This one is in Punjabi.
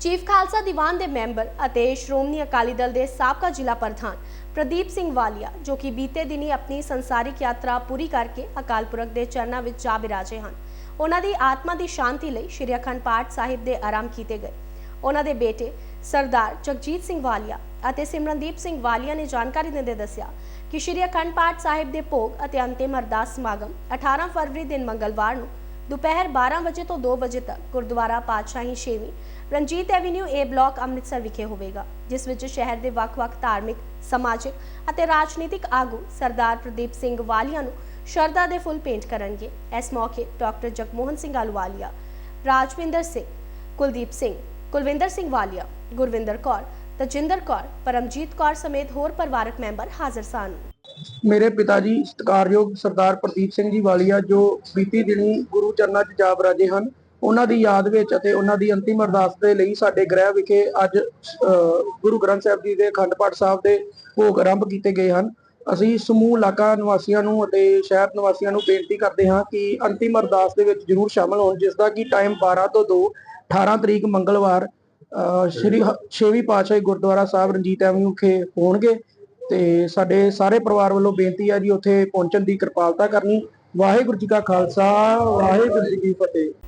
ਚੀਫ ਖਾਲਸਾ ਦੀਵਾਨ ਦੇ ਮੈਂਬਰ ਅਤੇ ਸ਼੍ਰੋਮਣੀ ਅਕਾਲੀ ਦਲ ਦੇ ਸਾਬਕਾ ਜ਼ਿਲ੍ਹਾ ਪ੍ਰਧਾਨ ਪ੍ਰਦੀਪ ਸਿੰਘ ਵਾਲੀਆ, ਜੋ ਕਿ ਬੀਤੇ ਦਿਨੀ ਆਪਣੀ ਸੰਸਾਰਿਕ ਯਾਤਰਾ ਪੂਰੀ ਕਰਕੇ ਅਕਾਲ ਪੁਰਖ ਦੇ ਚਰਨਾਂ ਵਿੱਚ ਜਾ ਬਿਰਾਜੇ ਹਨ। ਉਹਨਾਂ ਦੀ ਆਤਮਾ ਦੀ ਸ਼ਾਂਤੀ ਲਈ ਸ਼੍ਰੀ ਅਖੰਡ ਪਾਠ ਸਾਹਿਬ ਦੇ ਆਰੰਭ ਕੀਤੇ ਗਏ। ਉਹਨਾਂ ਦੇ ਬੇਟੇ ਸਰਦਾਰ ਜਗਜੀਤ ਸਿੰਘ ਵਾਲੀਆ ਅਤੇ ਸਿਮਰਨਦੀਪ ਸਿੰਘ ਵਾਲੀਆ ਨੇ ਜਾਣਕਾਰੀ ਦਿੰਦੇ ਦੱਸਿਆ ਕਿ ਸ਼੍ਰੀ ਅਖੰਡ ਪਾਠ ਸਾਹਿਬ ਦੇ ਭੋਗ ਅਤੇ ਅੰਤਿਮ ਅਰਦਾਸ ਸਮਾਗਮ 18 ਫਰਵਰੀ ਦਿਨ ਮੰਗਲਵਾਰ ਨੂੰ ਦੁਪਹਿਰ 12 ਵਜੇ ਤੋਂ 2 ਵਜੇ ਤੱਕ ਗੁਰਦੁਆਰਾ ਪਾਤਸ਼ਾਹੀ ਛੇਵੀਂ, Ranjit Avenue A block Amritsar ਵਿਖੇ ਹੋਵੇਗਾ, ਜਿਸ ਵਿੱਚ ਸ਼ਹਿਰ ਦੇ ਵੱਖ-ਵੱਖ ਧਾਰਮਿਕ, ਸਮਾਜਿਕ ਅਤੇ ਰਾਜਨੀਤਿਕ ਆਗੂ ਸਰਦਾਰ ਪ੍ਰਦੀਪ ਸਿੰਘ ਵਾਲੀਆ ਨੂੰ ਸ਼ਰਧਾ ਦੇ ਫੁੱਲ ਭੇਂਟ ਕਰਨਗੇ। ਇਸ ਮੌਕੇ ਡਾਕਟਰ ਜਗਮੋਹਨ ਸਿੰਘ ਆਲਵਾਲੀਆ, ਰਾਜਵਿੰਦਰ ਸਿੰਘ, ਕੁਲਦੀਪ ਸਿੰਘ, ਕੁਲਵਿੰਦਰ ਸਿੰਘ ਵਾਲੀਆ, ਗੁਰਵਿੰਦਰ ਕੌਰ, ਤਜਿੰਦਰ ਕੌਰ, ਪਰਮਜੀਤ ਕੌਰ ਸਮੇਤ ਹੋਰ ਪਰਿਵਾਰਕ ਮੈਂਬਰ ਹਾਜ਼ਰ ਸਨ। ਮੇਰੇ ਪਿਤਾ ਜੀ ਸਤਿਕਾਰਯੋਗ ਸਰਦਾਰ ਪ੍ਰਦੀਪ ਸਿੰਘ ਜੀ ਵਾਲੀਆ ਜੋ ਬੀਤੀ ਦਿਨੀ ਗੁਰੂ ਚਰਨਾਂ 'ਚ ਜਾਬ ਰਾਜੇ ਹਨ ਉਹਨਾਂ ਦੀ ਯਾਦ ਵਿੱਚ ਅਤੇ ਉਹਨਾਂ ਦੀ ਅੰਤਿਮ ਅਰਦਾਸ ਦੇ ਲਈ ਸਾਡੇ ਗ੍ਰਹਿ ਵਿਖੇ ਅੱਜ ਅਹ, ਗੁਰੂ ਗ੍ਰੰਥ ਸਾਹਿਬ ਜੀ ਦੇ ਅਖੰਡ ਪਾਠ ਸਾਹਿਬ ਦੇ ਭੋਗ ਆਰੰਭ ਕੀਤੇ ਗਏ ਹਨ। ਅਸੀਂ ਸਮੂਹ ਇਲਾਕਾ ਨਿਵਾਸੀਆਂ ਨੂੰ ਅਤੇ ਸ਼ਹਿਰ ਨਿਵਾਸੀਆਂ ਨੂੰ ਬੇਨਤੀ ਕਰਦੇ ਹਾਂ ਕਿ ਅੰਤਿਮ ਅਰਦਾਸ ਦੇ ਵਿੱਚ ਜਰੂਰ ਸ਼ਾਮਲ ਹੋਣ ਜਿਸ ਦਾ ਕਿ ਟਾਈਮ 12 ਤੋਂ 2 18 ਤਰੀਕ ਮੰਗਲਵਾਰ ਅਹ, ਸ਼੍ਰੀ ਛੇਵੀਂ ਪਾਤਸ਼ਾਹੀ ਗੁਰਦੁਆਰਾ ਸਾਹਿਬ ਰਣਜੀਤ ਐਵਨਿਊ ਵਿਖੇ ਹੋਣਗੇ। ਤੇ ਸਾਡੇ ਸਾਰੇ ਪਰਿਵਾਰ ਵੱਲੋਂ ਬੇਨਤੀ ਹੈ ਜੀ, ਉੱਥੇ ਪਹੁੰਚਣ ਦੀ ਕਿਰਪਾਲਤਾ ਕਰਨੀ। ਵਾਹਿਗੁਰੂ ਜੀ ਕਾ ਖਾਲਸਾ, ਵਾਹਿਗੁਰੂ ਜੀ ਕੀ ਫਤਿਹ।